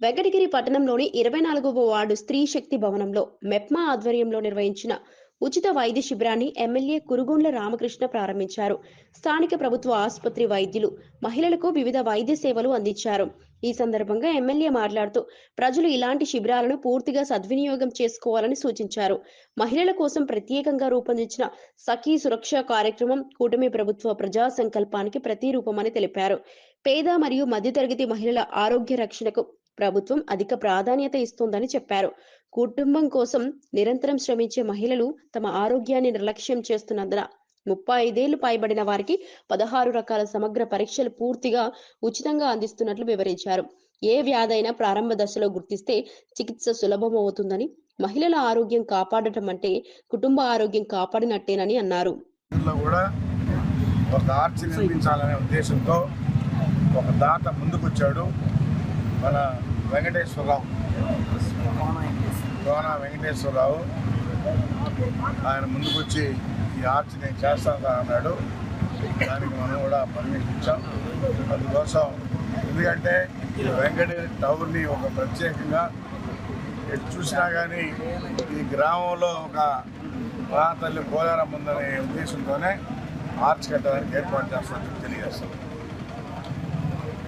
వెంకటగిరి పట్టణంలోని ఇరవై నాలుగవ వార్డు స్త్రీ శక్తి భవనంలో మెప్మా ఆధ్వర్యంలో నిర్వహించిన ఉచిత వైద్య శిబిరాన్ని ఎమ్మెల్యే కురుగొండ్ల రామకృష్ణ ప్రారంభించారు. స్థానిక ప్రభుత్వ ఆసుపత్రి వైద్యులు మహిళలకు వివిధ వైద్య సేవలు అందించారు. ఈ సందర్భంగా ఎమ్మెల్యే మాట్లాడుతూ ప్రజలు ఇలాంటి శిబిరాలను పూర్తిగా సద్వినియోగం చేసుకోవాలని సూచించారు. మహిళల కోసం ప్రత్యేకంగా రూపొందించిన సఖీ సురక్ష కార్యక్రమం కూటమి ప్రభుత్వ ప్రజా సంకల్పానికి ప్రతిరూపమని తెలిపారు. పేద మరియు మధ్యతరగతి మహిళల ఆరోగ్య రక్షణకు ప్రభుత్వం అధిక ప్రాధాన్యత ఇస్తోందని చెప్పారు. కుటుంబం కోసం నిరంతరం శ్రమించే మహిళలు తమ ఆరోగ్యాన్ని నిర్లక్ష్యం చేస్తున్నందున ముప్పై ఐదేళ్ళు పైబడిన వారికి పదహారు రకాల సమగ్ర పరీక్షలు పూర్తిగా ఉచితంగా అందిస్తున్నట్లు వివరించారు. ఏ వ్యాధైనా ప్రారంభ దశలో గుర్తిస్తే చికిత్స సులభమవుతుందని మహిళల ఆరోగ్యం కాపాడటం అంటే కుటుంబ ఆరోగ్యం కాపాడినట్టేనని అన్నారు. కూడా ఒక ఆర్చి నిర్మించాలనే ఉద్దేశంతో ఒక దాత ముందుకొచ్చాడు. మన వెంకటేశ్వరరావు. కోన వెంకటేశ్వరరావు. ఆయన ముందుకొచ్చి ఈ ఆర్చ్ నేను చేస్తాను అన్నాడు. దానికి మనం కూడా పర్మిషన్ ఇచ్చాం. అందుకోసం ఎందుకంటే వెంకటేశ్వర టవర్ని టౌన్ని ఒక ప్రత్యేకంగా ఎటు చూసినా కానీ ఈ గ్రామంలో ఒక ప్రాంతాన్ని పోలారం ఉందనే ఉద్దేశంతోనే ఆర్చ్ కట్టడానికి ఏర్పాటు చేస్తామని తెలియజేస్తాం